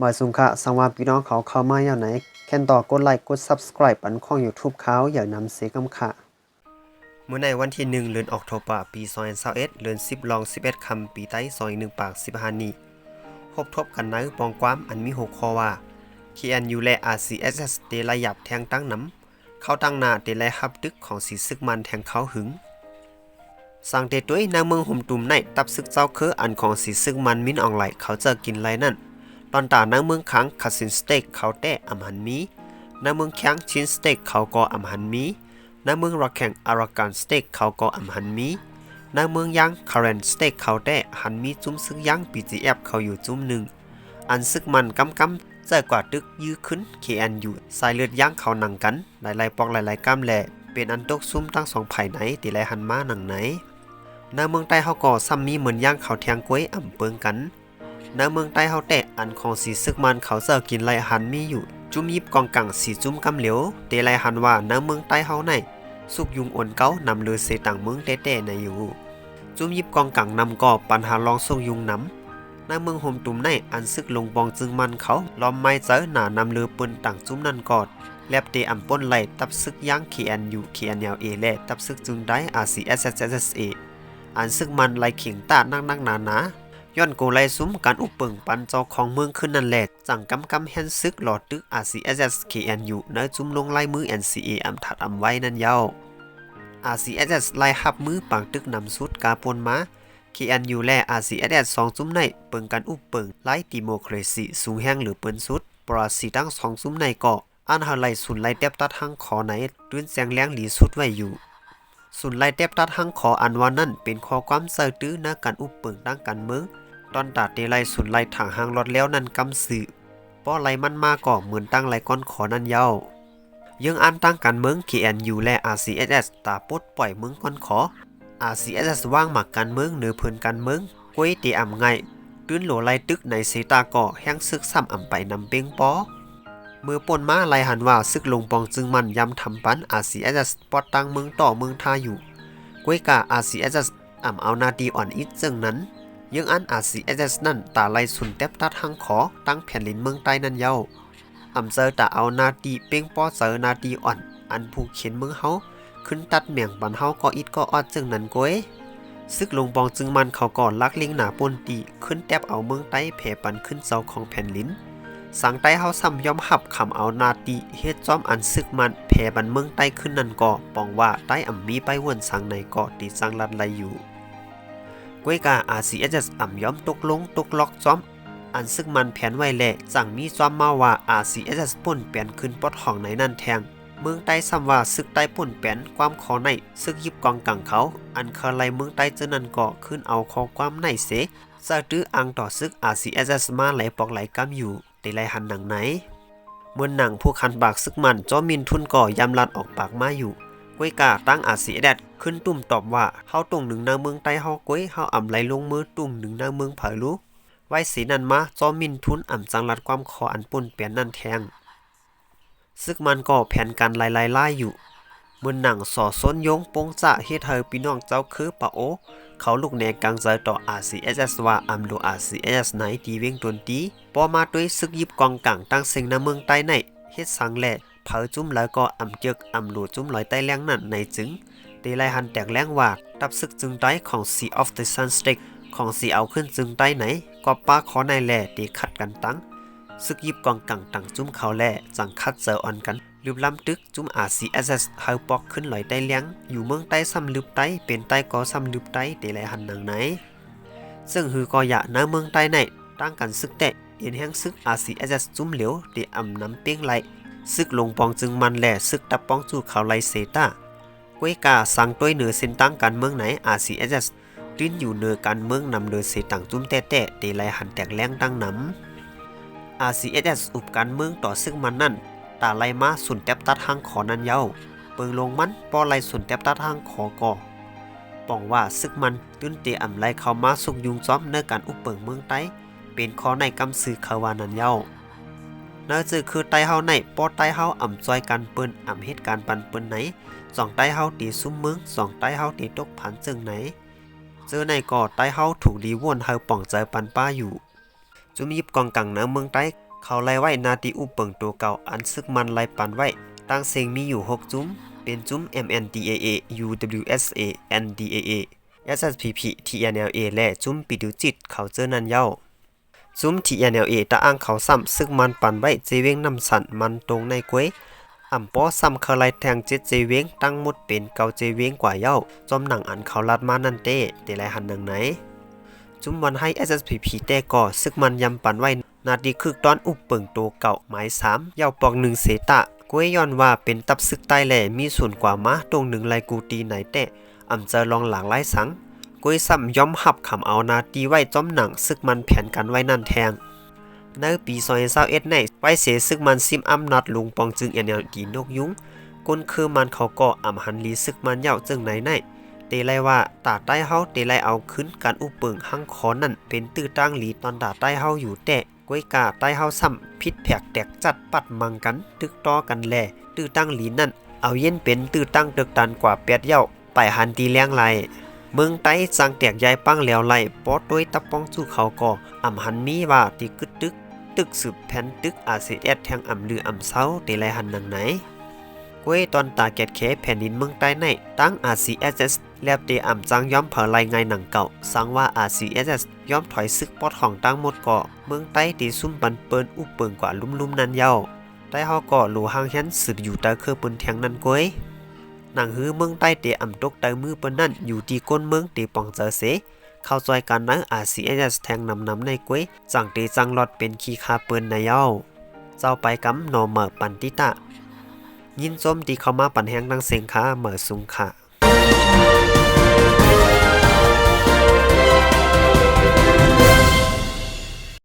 หมายสุงค่ะสังว่าพี่น้องเขาเข้ามาอย่างไหนแค่นต่อกดไลค์กด Subscribe ปันของ YouTube เขาอย่านำเสียกำค่ะเมื่อในวันที่ 1 เดือนออกโทบาปี2021เดือน10 ลอง 11คำปีใต้ซอย1ปาก15นี้พบทบกันในปองความอันมี6ข้อว่า KNU และ RCSS เตระยับแทงตั้งน้ำเข้าตั้งหน้าเตระฮับดึกของสีซึกมันแทงเขาหึงสังเตตุ้ยนางเมืองห่มตุ่มในตับซึกเจ้าคืออันของสีซึกมันมินออนไหลเขาจอกินไรนั่น ตอนตานางเมืองค้างคาสินสเต็กเขาแต้อำหันมีนางเมืองแข้งชินสเต็กเขาก็อำหันมีนางเมืองรักแข่งอารากันสเต็กเขาก็อำหันมีนางเมืองยังคาร์เรนสเต็กเขาแต้หันมีจุ้มซึกยังปีจีแอฟเขาอยู่จุ้มหนึ่งอันซึกมันกำกำเจอกว่าตึกยื้อขึ้นเคอันอยู่สายเลือดย่างเขาหนังกัน หลายๆปอกหลายๆกำแหล่เป็นอันตกซุ่มทั้งสองภายไหนตีไรหันมาหนังไหนในเมืองใต้เฮาก็ซ้ำมีเหมือนย่างเขาแทงกล้วยอ่ำเปิงกัน ในเมืองใต้เฮาแต่อันของสีซึกมันเขาเจอกินไรหันมีอยู่ จุ่มยิบกองกังสีจุ่มกำเหลียวเตไรหันว่าในเมืองใต้เฮาในสุกยุงอ่อนเก้านำเลือเสต่างเมืองเต้ๆในอยู่ จุ่มยิบกองกังนำก่อปัญหาลองส่งยุงนำในเมืองโฮมตุมในอันซึกลงบองจึงมันเขาล้อมไม้เจอหนานำเลือปืนต่างจุ่มนั่นกอดแลบเตอำป้นไหลตับซึกย่าง KNU KNLA และตับซึกจึงได้ RCSSSA อันซึ่งมันไล่ขิงตานักนักหนาหนา ย้อนโกไล่ซุ้มการอุปเปิงปันเจ้าของเมืองขึ้นนั่นแหละจังกำกำแฮนซึกหลอดตึก RCSS KNU ในจุ่มลงไล่มือ NCA อำถัดอำไว้นั่นเย้า RCSS ไล่หับมือปังตึกนำสุดกาปนมา KNU และ RCSS สองจุ่มในเปิงกันอุปเปิงไล่ดิโมครซีสูงแห้งหรือเปิ้นสุดปราสีตั้งสองจุ่มในเกาะอันหาไล่สุนไล่เต็บตัดทางขอไหนตื้นแสงแรงหลีสุดไว้อยู่สุนไล่เต็บตัดหังขออันว่านั่นเป็นข้อความเสอตื้อในการอุปเปิงด้านการเมือง ตอนตัดเตไลสุนไล่ถังหางรถแล้วนั่นกำสือป้อไล่มันมาก่อเหมือนตั้งไล่ก้อนขอนั่นเย้ายังอันตั้งการเมือง KNU และ RCSS ตาปดปล่อยเมืองก้อนขอ RCSS ว่างหมักการเมืองเหนือเพิ่อนการเมืองกวยเตอำไงตื้นโหลไล่ตึกในเซตาก่อแห้งซึกซ้ำอ่ำไปนำเป้งป้อมือป่นมาไลหันว่าซึกลงปองจึงมันยำทำปันอาซีเอสปอดตั้งเมืองต่อเมืองทาอยู่กวยกาอาซีเอสอ่ำเอานาดีอ่อนอิดจึงนั้น ยังอันอาซีเอสนั่นตาไลสุนเต็บตัดหังขอตั้งแผ่นลินเมืองใต้นั่นเย้าอ่ำเจอตาเอานาดีเป้งป้อเจอนาดีอ่อน อันผู้เขียนเมืองเฮาขึ้นตัดเมียงบันเฮาก็อิดก็ออดจึงนั้นกวยซึกลงปองจึงมันเขาก่อนลักลิงหนาปนตีขึ้นแตบเอาเมืองใต้แผ่ปันขึ้นเสาของแผ่นลินสังใต้เฮาซ้ำยอมหับคำเอานาตีเฮ็ดจอมอันซึกมันแผ่บันเมืองใต้ขึ้นนั่นก่อปองว่าใต้อ่ำมีไปวนสังในเกาะตีสังลัดไหลอยู่ กวยกาอาซีเอสอ่ำย้อมตกลงตกล็อกจอม อันซึกมันแผนไว้แหละจังมีจอมมาว่า RCSS ป่นเปลี่ยนขึ้นปอดห้องในนั่นแทง เมืองใต้ซ้ำว่าซึกใต้ปุ่นแปลนความขอในซึกยิบกองกังเขา อันเคยไล่เมืองใต้เจนันก็ขึ้นเอาขอความในเสซาตื้ออังต่อซึก RCSS มาไหลปอกไหลกำอยู่ได้ไล่หันหนังไหนเมื่อหนังผู้คันปากซึกมันจอมินทุนก่อยำลัดออกปากมาอยู่กวยกาตั้งอาซีแดด ขึ้นตุ่มตอบว่าเฮาตรงหนึ่งนางเมืองใต้เฮากวยเฮาอ่ำไหลลงมือตุ่มหนึ่งนางเมืองเผาลุไว้สีนันมาจอมินทุนอ่ำจังลัดความคออันปุ่นเปลี่ยนนั่นแทงซึกมันก็แผนการไล่ไล่ล่าอยู่เมื่อหนังสอซ้นยงปงจะเฮ็ดให้พี่น้องเจ้าคือปะโอ เขาลูกแนกังใจต่อ RCSS ว่าอำโล RCSS ไหนตีเวงตนตีปอมาด้วยซึกยิบกองกังตั้งเซ็งน้ำเมืองใต้ในเฮ็ดสังแหล่เผาจุ้มแล้วก็อำเจึกอำโลจุ้มลอยใต้แรงนั่นในจึง ตไลหันแตกแรงว่าตับซึกจึงใต้ของ Sea of the Sun Stick ของสีเอาขึ้นจึงใต้ไหนก็ป้าขอในแหล่ตีขัดกันตั้งซึกยิบกองกังตังจุ้มเขาแหล่จังคัดเจออ่อนกันลืบล้ำตึกจุ้ม RCSS เอสเอสเฮาปอกขึ้นลอยใต้เลี้ยง อยู่เมืองใต้ซ้ำลืบใต้เป็นใต้ก็ซ้ำลืบใต้เตไลหันหนังไหน ซึ่งฮือก็อยะในเมืองใต้ในตั้งกันซึกแตะเอ็นแห้งซึก RCSS จุ้มเหลียวเดอำน้ำเปี้ยงไหลซึกลงปองจึงมันแหล่ซึกตับปองจู่เขาไลเซตา กวยกาสังต้วยเหนือเส้นตั้งการเมืองไหน RCSS ลิ้นอยู่เหนือการเมืองนำโดยเสตังจุ้มแตะแตะเตไลหันแตกแรงตั้งน้ำ RCSS อุบการเมืองต่อซึ่งมันนั่นตาไลมาสุนแตบตัดหางขอนันเยาเปิงลงมันป้อไลสุนแตบตัดหางขอก่อปองว่าซึกมันตื้นเตอำไลเข้ามาสุกยุงจ้อมในการอุปเปิงเมืองใต้เป็นข้อในกำสือขาวานันเยาเนื้อจือคือไตเฮาในป้อไตเฮาอ่ำจอยกันเปิ้นอ่ำเหตุการณ์ปันเปิ้นไหน สองไต้เฮาตีซุ้มมืองสองไต้เฮาตีตกผันจึงไหน เจอในก่อไต้เฮาถูกดีว่นเฮาป่องใจปันป้าอยู่ จุมยิบกองกังน้ำเมืองใต้เขาไล่ไว้นาติอุเปิงตัวเก่าอันซึกมันไล่ปันไว้ตั้งเสียงมีอยู่6จุ้ม เป็นจุ้ม MNDAA UWSA NDAA SSPP TNLA และจุ้มปิดูจิตเขาเจอนันเย้าซุ้ม TNLA ตะอ้างเขาซ้ำซึ่งมันปันไว้เจเวงนำสันมันตรงในกวย อ่ำป้อซ้ำเคลายแทงเจ็ดเจเวงตั้งหมดเป็นเกาเจเวงกว่าเย้าจอมหนังอันเขาลัดมานั่นเต้เตไรหันหนังไหน จุ้มวันให้ SSPP แต่ก่อซึกมันยำปันไว้ นาดีคึกตอนอุบเปิงโตเก่าหมายสามเย้าปอกหนึ่งเสตะกวยย้อนว่าเป็นตับซึกใต้แหล่มีส่วนกว่ามาตรงหนึ่งไลกูตีไหนแต่อ่ำเจอลองหลังไล่สังกวยซ้ำย้อมหับขำเอานาตีไว้จอมหนังซึกมันแผนกันไว้นั่นแทง ในปี2021ในไว้เสียซึกมันซิมอำนัดลุงปองจึงเอ็นเอลดีนกยุงก้นคือมันเขาก็อำหันลีซึกมันเย่าจึงไหนในเตไลว่าตาใต้เฮาเตไลเอาขึ้นการอุปเปิงหังคอนั่นเป็นตื้อตั้งหลีตอนตาใต้เฮาอยู่แต่กวยกาใต้เฮาซ้ำพิษแผกแตกจัดปัดมังกันตึกต่อกันแลตื้อตั้งหลีนั่นเอาเย็นเป็นตื้อตั้งตึกตันกว่าแปดเย่าไปหันตีแรงไหลเมืองไต้จังแตกยายปังแล้วไล่ปอดด้วยตะป้องสู้เขาก็อ่ำหันมีว่าติกึดตึก ตึกสืบแผ่นตึกอาซียแทงอ่ำลืออ่ำเศร้าเตไลหันนังไหนกวยตอนตาแกดแคแผ่นดินเมืองใต้ในตั้ง RCSS แลบเตอ่ำจังย้อมเผอลายไงหนังเก่าสังว่า RCSS ย้อมถอยซึกปอดของตั้งหมดเก่อเมืองใต้ตีซุ่มปันเปินอุบเปิงกว่าลุ่มๆนั้นเย้าใต้เฮาก็หลูหางเฮียนสืบอยู่ตาเคอปืนแทงนั้นกวยหนังฮือเมืองใต้เตอ่ำตกต้มือเปิ้นนั่นอยู่ที่ก้นเมืองเตปองเจอเส เข้าจอยกันนะ RCS แทงนำนำในกวยจังตีจังรอดเป็นขี้คาเปินในเย้าเจ้าไปกำนอเหมอปันติตะ ยินจมตีเข้ามาปันแหงดังเสียงขาเหมอสุงขะ